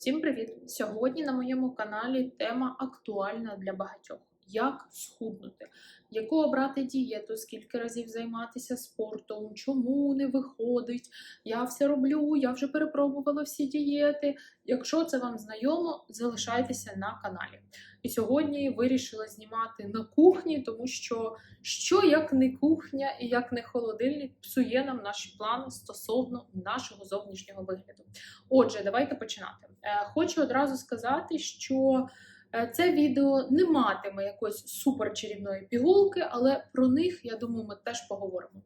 Всім привіт! Сьогодні на моєму каналі тема актуальна для багатьох: як схуднути, яку обрати дієту, скільки разів займатися спортом, чому не виходить. Я все роблю, я вже перепробувала всі дієти. Якщо це вам знайомо, залишайтеся на каналі. І сьогодні вирішила знімати на кухні, тому що що як не кухня і як не холодильник псує нам наші плани стосовно нашого зовнішнього вигляду. Отже, давайте починати. Е, Хочу одразу сказати, що е, це відео не матиме якоїсь суперчарівної пігулки, але про них, я думаю, ми теж поговоримо.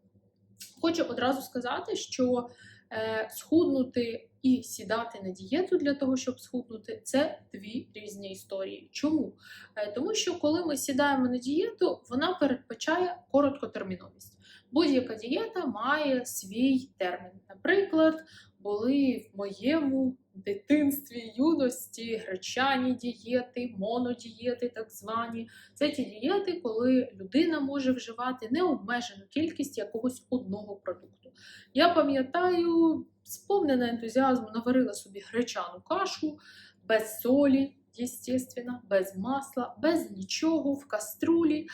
Хочу одразу сказати, що е, схуднути і сідати на дієту для того, щоб схуднути, це дві різні історії. Чому? Е, тому що коли ми сідаємо на дієту, вона передбачає короткотерміновість. Будь-яка дієта має свій термін. Наприклад, були в моєму дитинстві, юності, гречані дієти, монодієти, так звані. Це ті дієти, коли людина може вживати необмежену кількість якогось одного продукту. Я пам'ятаю, сповнена ентузіазму наварила собі гречану кашу без солі, естественно, без масла, без нічого в каструлі.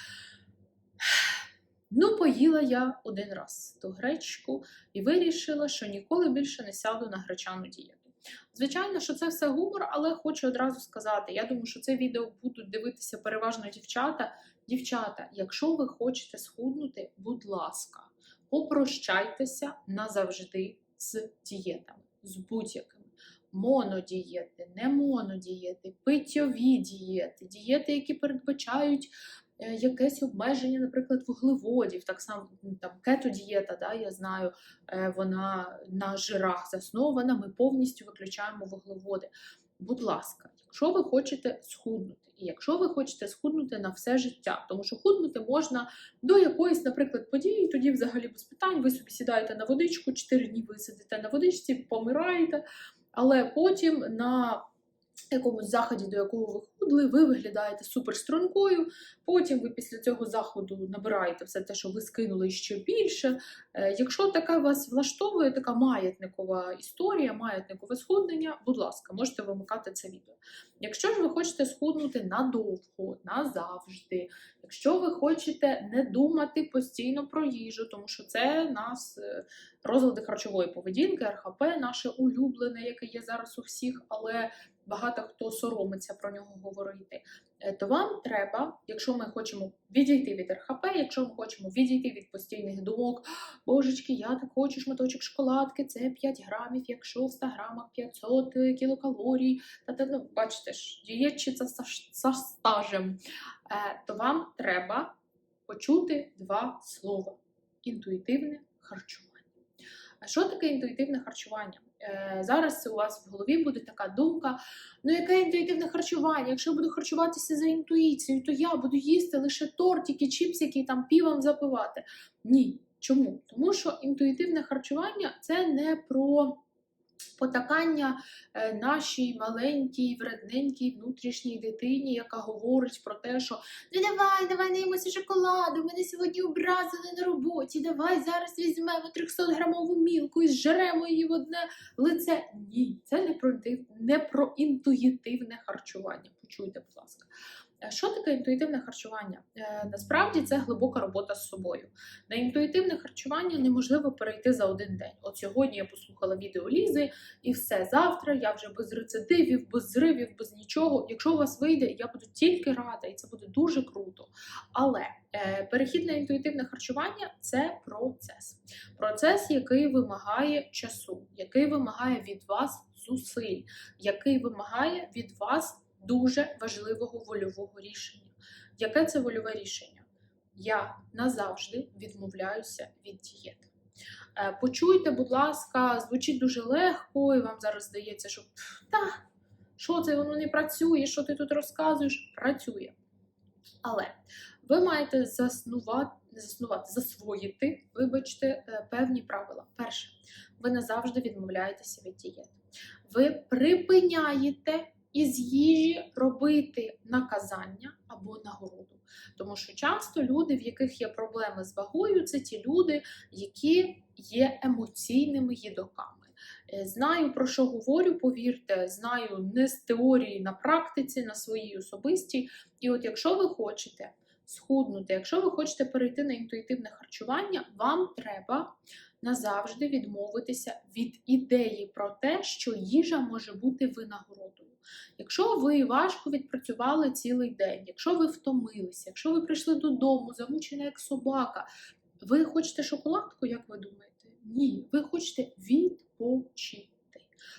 Ну, поїла я один раз ту гречку і вирішила, що ніколи більше не сяду на гречану дієту. Звичайно, що це все гумор, але хочу одразу сказати: я думаю, що це відео будуть дивитися переважно дівчата. Дівчата, якщо ви хочете схуднути, будь ласка, попрощайтеся назавжди з дієтами, з будь-якими. Монодієти, не монодієти, питьові дієти, дієти, які передбачають якесь обмеження, наприклад, вуглеводів. Так само там кето-дієта, да, я знаю, е, вона на жирах заснована, ми повністю виключаємо вуглеводи. Будь ласка, якщо ви хочете схуднути, і якщо ви хочете схуднути на все життя, тому що худнути можна до якоїсь, наприклад, події, тоді взагалі без питань, ви собі сідаєте на водичку, 4 дні ви сидите на водичці, помираєте, але потім на якомусь заході, до якого ви худли, ви виглядаєте суперстрункою. Потім ви після цього заходу набираєте все те, що ви скинули ще більше. Е, Якщо така вас влаштовує, така маятникова історія, маятникове схуднення, будь ласка, можете вимикати це відео. Якщо ж ви хочете схуднути надовго, назавжди, якщо ви хочете не думати постійно про їжу, тому що це нас е, розлади харчової поведінки, РХП, наше улюблене, яке є зараз у всіх, але багато хто соромиться про нього говорити. Е, То вам треба, якщо ми хочемо відійти від РХП, якщо ми хочемо відійти від постійних думок, божечки, я так хочу шматочок шоколадки, це 5 грамів, якщо в 100 грамах 500 кілокалорій, та, та ну, бачите ж, дієтчиця за стажем, Е, то вам треба почути два слова: інтуїтивне харчування. А що таке інтуїтивне харчування? Е, Зараз у вас в голові буде така думка: ну яке інтуїтивне харчування? Якщо я буду харчуватися за інтуїцією, то я буду їсти лише тортики, чіпсики, там півом запивати. Ні. Чому? Тому що інтуїтивне харчування це не про потакання е, нашій маленькій, вредненькій внутрішній дитині, яка говорить про те, що ну давай, давай наїмося шоколаду, мене сьогодні образили на роботі, давай зараз візьмемо 300 грамову мілку і зжеремо її в одне лице. Ні, це не про, не про інтуїтивне харчування. Почуйте, будь ласка. Е, Що таке інтуїтивне харчування? Е, Насправді це глибока робота з собою. На інтуїтивне харчування неможливо перейти за один день. От сьогодні я послухала відео Лізи, і все завтра я вже без рецидивів, без зривів, без нічого. Якщо у вас вийде, я буду тільки рада, і це буде дуже круто. Але е, перехід на інтуїтивне харчування це процес. Процес, який вимагає часу, який вимагає від вас зусиль, який вимагає від вас дуже важливого вольового рішення. Яке це вольове рішення? Я назавжди відмовляюся від дієти. Е, Почуйте, будь ласка, звучить дуже легко, і вам зараз здається, що та, що це воно не працює, що ти тут розказуєш? Працює. Але ви маєте заснувати, заснувати, засвоїти, вибачте, е, певні правила. Перше, ви назавжди відмовляєтеся від дієти. Ви припиняєте із їжі робити наказання або нагороду. Тому що часто люди, в яких є проблеми з вагою, це ті люди, які є емоційними їдоками. Е, Знаю, про що говорю, повірте, знаю не з теорії на практиці, на своїй особистій. І от якщо ви хочете схуднути, якщо ви хочете перейти на інтуїтивне харчування, вам треба назавжди відмовитися від ідеї про те, що їжа може бути винагородою. Якщо ви важко відпрацювали цілий день, якщо ви втомилися, якщо ви прийшли додому, замучені як собака, ви хочете шоколадку, як ви думаєте? Ні, ви хочете відпочити.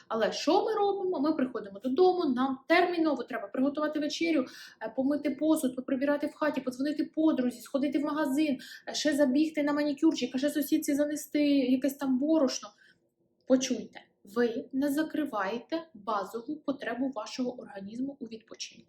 Але що ми робимо? Ми приходимо додому, нам терміново треба приготувати вечерю, е, помити посуд, поприбирати в хаті, подзвонити подрузі, сходити в магазин, е, ще забігти на манікюрчик, ще сусідці занести якесь там борошно. Почуйте, ви не закриваєте базову потребу вашого організму у відпочинку.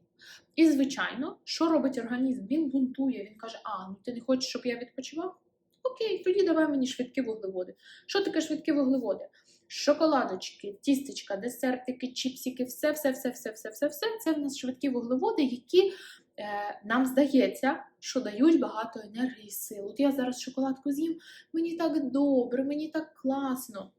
І, звичайно, що робить організм? Він бунтує, він каже: А, ну ти не хочеш, щоб я відпочивав? Окей, тоді давай мені швидкі вуглеводи. Що таке швидкі вуглеводи? Шоколадочки, тістечка, десертики, чіпсики, все, все, все, все, все, все, все це в нас швидкі вуглеводи, які е, нам здається, що дають багато енергії і сил. От я зараз шоколадку з'їм, мені так добре, мені так класно.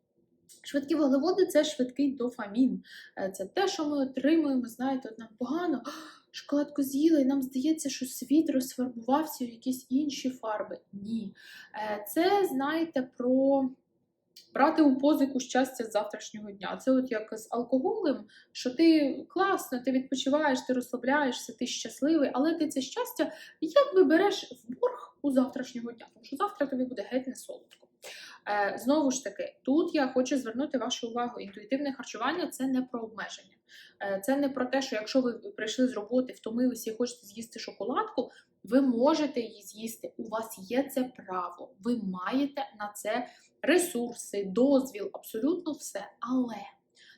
Швидкі вуглеводи це швидкий дофамін. Е, Це те, що ми отримуємо, знаєте, от нам погано. Шоколадку з'їли, і нам здається, що світ розфарбувався в якісь інші фарби. Ні. Е, Це, знаєте, про брати у позику щастя з завтрашнього дня. Це от як з алкоголем, що ти класно, ти відпочиваєш, ти розслабляєшся, ти щасливий, але ти це щастя якби береш в борг у завтрашнього дня, тому що завтра тобі буде геть не солодко. Е, знову ж таки, тут я хочу звернути вашу увагу. Інтуїтивне харчування це не про обмеження. Е, Це не про те, що якщо ви прийшли з роботи, втомилися і хочете з'їсти шоколадку, ви можете її з'їсти. У вас є це право. Ви маєте на це ресурси, дозвіл, абсолютно все. Але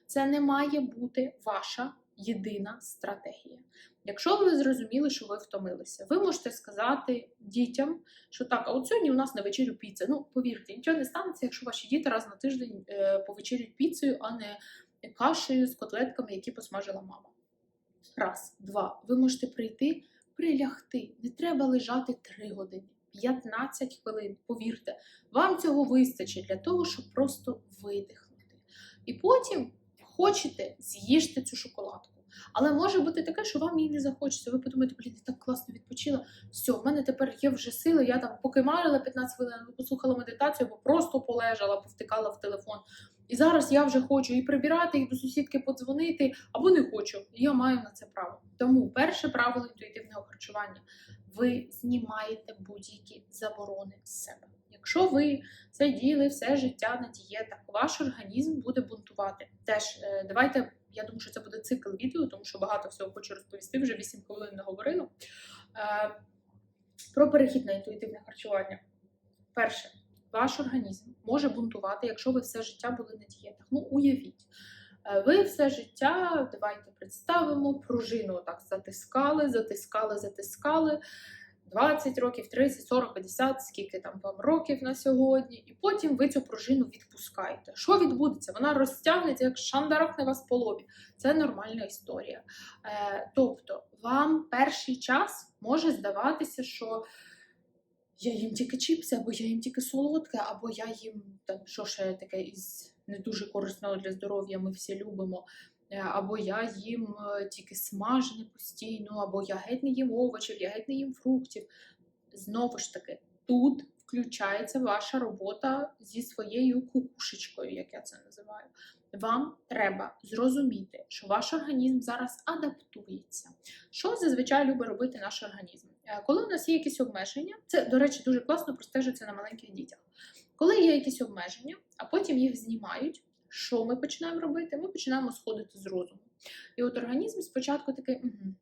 це не має бути ваша єдина стратегія. Якщо ви зрозуміли, що ви втомилися, ви можете сказати дітям, що так, а от сьогодні у нас на вечерю піца. Ну, повірте, нічого не станеться, якщо ваші діти раз на тиждень е, повечерюють піцею, а не кашею з котлетками, які посмажила мама. Раз, два. Ви можете прийти, прилягти. Не треба лежати 3 години, 15 хвилин. Повірте, вам цього вистачить для того, щоб просто видихнути. І потім хочете, з'їжте цю шоколадку. Але може бути таке, що вам її не захочеться. Ви подумаєте, блін, так класно відпочила. Все, в мене тепер є вже сили. Я там поки марила 15 хвилин, послухала медитацію, або просто полежала, повтикала в телефон. І зараз я вже хочу і прибирати, і до сусідки подзвонити, або не хочу. Я маю на це право. Тому перше правило інтуїтивного харчування: ви знімаєте будь-які заборони з себе. Якщо ви сиділи все життя на дієтах, ваш організм буде бунтувати. Теж е, давайте. Я думаю, що це буде цикл відео, тому що багато всього хочу розповісти. Вже 8 хвилин наговорила. Е, про перехід на інтуїтивне харчування. Перше, ваш організм може бунтувати, якщо ви все життя були на дієтах. Ну, уявіть, е, ви все життя, давайте представимо, пружину так затискали, затискали, затискали. 20 років, 30, 40, 50, скільки там вам років на сьогодні, і потім ви цю пружину відпускаєте. Що відбудеться? Вона розтягнеться, як шандарахне вас по лобі. Це нормальна історія. Е, тобто, вам перший час може здаватися, що я їм тільки чіпси, або я їм тільки солодке, або я їм там, що ще таке із не дуже корисного для здоров'я, ми всі любимо. Е, Або я їм е, тільки смажене постійно, або я геть не їм овочів, я геть не їм фруктів. Знову ж таки, тут включається ваша робота зі своєю кукушечкою, як я це називаю. Вам треба зрозуміти, що ваш організм зараз адаптується. Що зазвичай любить робити наш організм? Е, Коли у нас є якісь обмеження, це, до речі, дуже класно простежиться на маленьких дітях. Коли є якісь обмеження, а потім їх знімають, що ми починаємо робити? Ми починаємо сходити з розуму. І от організм спочатку такий, угу.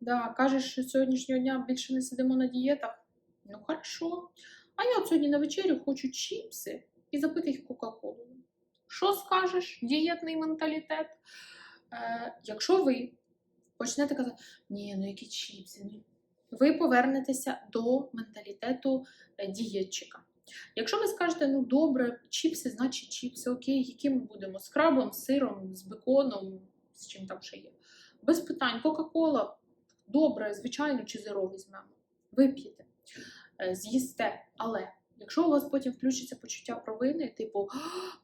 да, кажеш, що сьогоднішнього дня більше не сидимо на дієтах. Ну, хорошо. А я от сьогодні на вечерю хочу чіпси і запити їх Кока-Колою. Що скажеш, дієтний менталітет? Е, якщо ви почнете казати, ні, ну які чіпси, ну ви повернетеся до менталітету е, дієтчика. Якщо ви скажете, ну добре, чіпси, значить чіпси, окей, які ми будемо? З крабом, з сиром, з беконом, з чим там ще є. Без питань, Кока-Кола, добре, звичайно, чи зеро візьмемо. Вип'єте, е, з'їсте, але Якщо у вас потім включиться почуття провини, типу,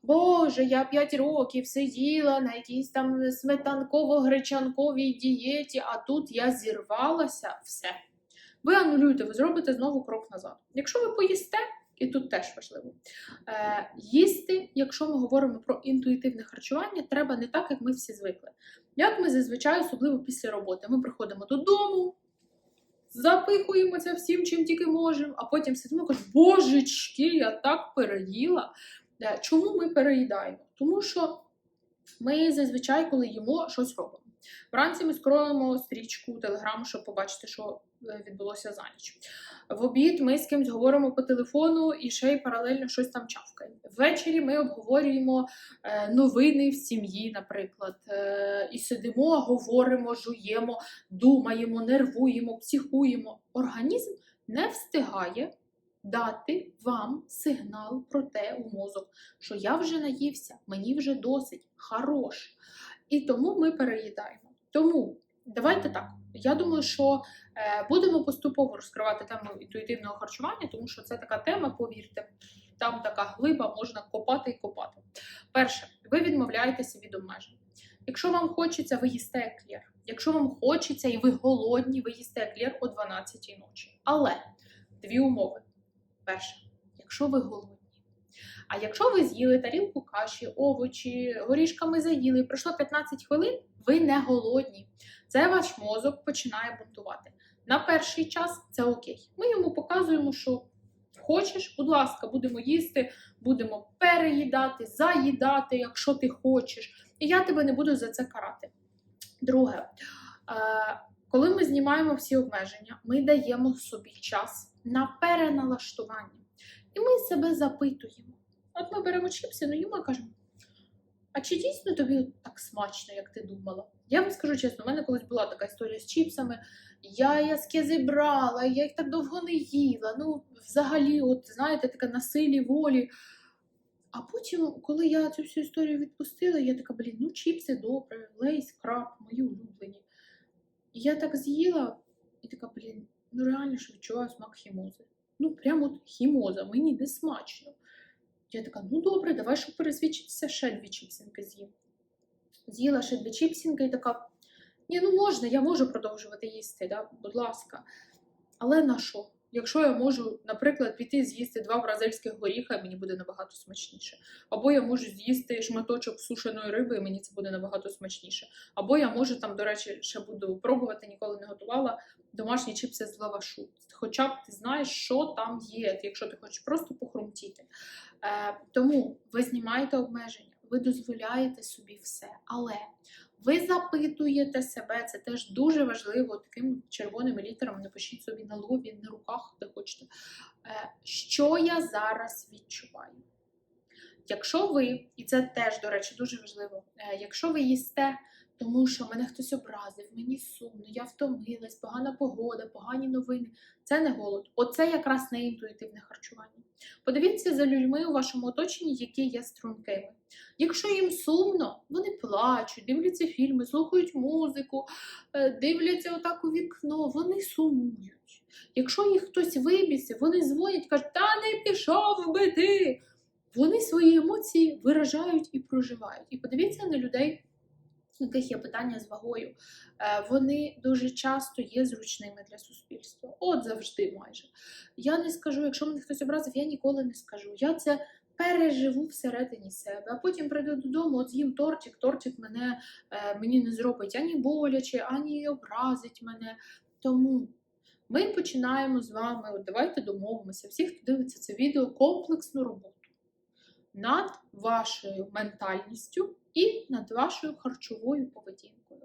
Боже, я 5 років сиділа на якійсь там сметанково-гречанковій дієті, а тут я зірвалася, все. Ви анулюєте, ви зробите знову крок назад. Якщо ви поїсте, і тут теж важливо, е, їсти, якщо ми говоримо про інтуїтивне харчування, треба не так, як ми всі звикли. Як ми зазвичай, особливо після роботи, ми приходимо додому, запихуємося всім, чим тільки можемо, а потім сидимо і кажемо, божечки, я так переїла. Е, Чому ми переїдаємо? Тому що ми зазвичай, коли їмо, щось робимо. Вранці ми скролимо стрічку телеграму, щоб побачити, що е, відбулося за ніч. В обід ми з кимось говоримо по телефону і ще й паралельно щось там чавкає. Ввечері ми обговорюємо е, новини в сім'ї, наприклад, е, і сидимо, говоримо, жуємо, думаємо, нервуємо, психуємо. Організм не встигає дати вам сигнал про те у мозок, що я вже наївся, мені вже досить, хорош. І тому ми переїдаємо. Тому давайте так. Я думаю, що е, будемо поступово розкривати тему інтуїтивного харчування, тому що це така тема, повірте, там така глиба, можна копати і копати. Перше, ви відмовляєтеся від обмежень. Якщо вам хочеться, ви їсте еклер. Якщо вам хочеться і ви голодні, ви їсте еклер о 12 ночі. Але дві умови. Перше, якщо ви голодні. А якщо ви з'їли тарілку каші, овочі, горішками заїли, пройшло 15 хвилин, ви не голодні. Це ваш мозок починає бунтувати. На перший час це окей. Ми йому показуємо, що хочеш, будь ласка, будемо їсти, будемо переїдати, заїдати, якщо ти хочеш. І я тебе не буду за це карати. Друге, е, коли ми знімаємо всі обмеження, ми даємо собі час на переналаштування. І ми себе запитуємо. От ми беремо чіпси, ну їмо і кажемо, а чи дійсно тобі так смачно, як ти думала? Я вам скажу чесно, у мене колись була така історія з чіпсами. Я яскези брала, я їх так довго не їла. Ну, взагалі, от знаєте, таке на силі волі. А потім, коли я цю всю історію відпустила, я така, блін, ну чіпси добре, лейс, краб, мої улюблені. І я так з'їла, і така, блін, ну реально ж відчуваю смак хімози. Ну, прямо от хімоза, мені не смачно. Я така, ну добре, давай, щоб пересвідчитися, ще дві чіпсинки з'їм. З'їла ще дві чіпсинки і така, ні, ну можна, я можу продовжувати їсти, да? будь ласка. Але на що? Якщо я можу, наприклад, піти з'їсти два бразильських горіха, мені буде набагато смачніше. Або я можу з'їсти шматочок сушеної риби, і мені це буде набагато смачніше. Або я можу там, до речі, ще буду пробувати, ніколи не готувала домашні чіпси з лавашу. Хоча б ти знаєш, що там є, якщо ти хочеш просто похрумтіти. Е, тому ви знімаєте обмеження, ви дозволяєте собі все, але ви запитуєте себе, це теж дуже важливо, таким червоним літерами напишіть собі на лобі, на руках, де хочете. Е, Що я зараз відчуваю? Якщо ви, і це теж, до речі, дуже важливо, е, якщо ви їсте, тому що мене хтось образив, мені сумно, я втомилась, погана погода, погані новини, це не голод. Оце якраз не інтуїтивне харчування. Подивіться за людьми у вашому оточенні, які є стрункими. Якщо їм сумно, вони плачуть, дивляться фільми, слухають музику, е, дивляться отак у вікно, вони сумують. Якщо їх хтось вибісив, вони дзвонять, кажуть, та не пішов би ти. Вони свої емоції виражають і проживають. І подивіться на людей, яких є питання з вагою. Е, Вони дуже часто є зручними для суспільства. От завжди майже. Я не скажу, якщо мене хтось образив, я ніколи не скажу. Я це переживу всередині себе, а потім прийду додому, от з'їм тортик, тортик мене, е, мені не зробить ані боляче, ані образить мене. Тому ми починаємо з вами, от давайте домовимося, всі, хто дивиться це відео, комплексну роботу над вашою ментальністю і над вашою харчовою поведінкою.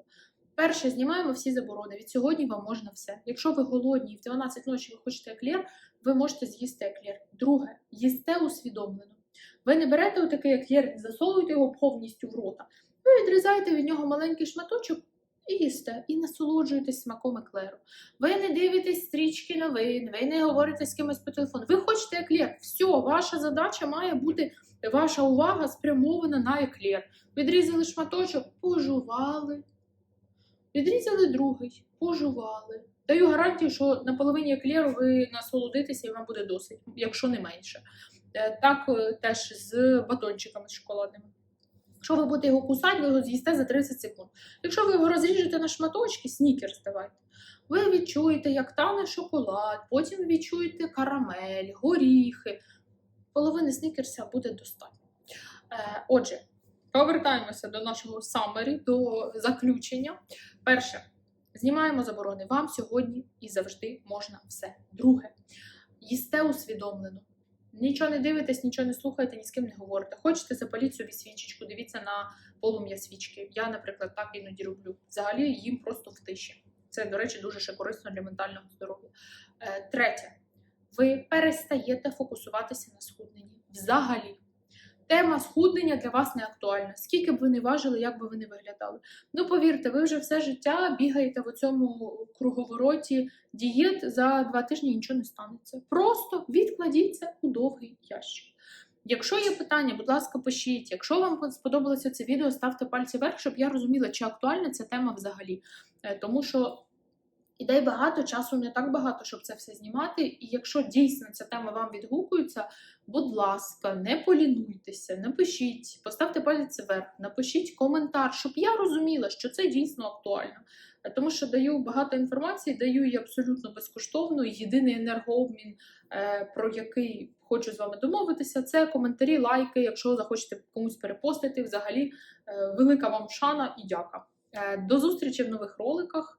Перше, знімаємо всі заборони. Від сьогодні вам можна все. Якщо ви голодні і в 12 ночі ви хочете еклер, ви можете з'їсти еклер. Друге, їсте усвідомлено. Ви не берете отакий еклер, засовуєте його повністю в рота. Ви відрізаєте від нього маленький шматочок і їсте, і насолоджуєтесь смаком еклеру. Ви не дивитесь стрічки новин, ви не говорите з кимось по телефону. Ви хочете еклер. Все, ваша задача має бути, ваша увага спрямована на еклер. Відрізали шматочок, пожували. Відрізали другий, пожували. Даю гарантію, що на половині еклеру ви насолодитеся і вам буде досить, якщо не менше. Е, Так е, теж з батончиками шоколадними. Якщо ви будете його кусати, ви його з'їсте за 30 секунд. Якщо ви його розріжете на шматочки, снікерс давайте. Ви відчуєте, як тане шоколад, потім відчуєте карамель, горіхи. Половини снікерса буде достатньо. Е, отже, повертаємося до нашого самері, до заключення. Перше, знімаємо заборони. Вам сьогодні і завжди можна все. Друге, їсте усвідомлено. Нічого не дивитесь, нічого не слухаєте, ні з ким не говорите. Хочете запаліть собі свічечку, дивіться на полум'я свічки. Я, наприклад, так іноді роблю. Взагалі їм просто в тиші. Це, до речі, дуже ще корисно для ментального здоров'я. Е, третє, ви перестаєте фокусуватися на схудненні. Взагалі. Тема схуднення для вас не актуальна. Скільки б ви не важили, як би ви не виглядали. Ну, повірте, ви вже все життя бігаєте в цьому круговороті дієт за два тижні нічого не станеться. Просто відкладіть це у довгий ящик. Якщо є питання, будь ласка, пишіть. Якщо вам сподобалося це відео, ставте пальці вверх, щоб я розуміла, чи актуальна ця тема взагалі. Е, Тому що ідей багато, часу не так багато, щоб це все знімати. І якщо дійсно ця тема вам відгукується, будь ласка, не полінуйтеся, напишіть, поставте палець вверх, напишіть коментар, щоб я розуміла, що це дійсно актуально. Тому що даю багато інформації, даю її абсолютно безкоштовно. Єдиний енергообмін, е, про який хочу з вами домовитися, це коментарі, лайки. Якщо захочете комусь перепостити, взагалі е, велика вам шана і дяка. Е, До зустрічі в нових роликах.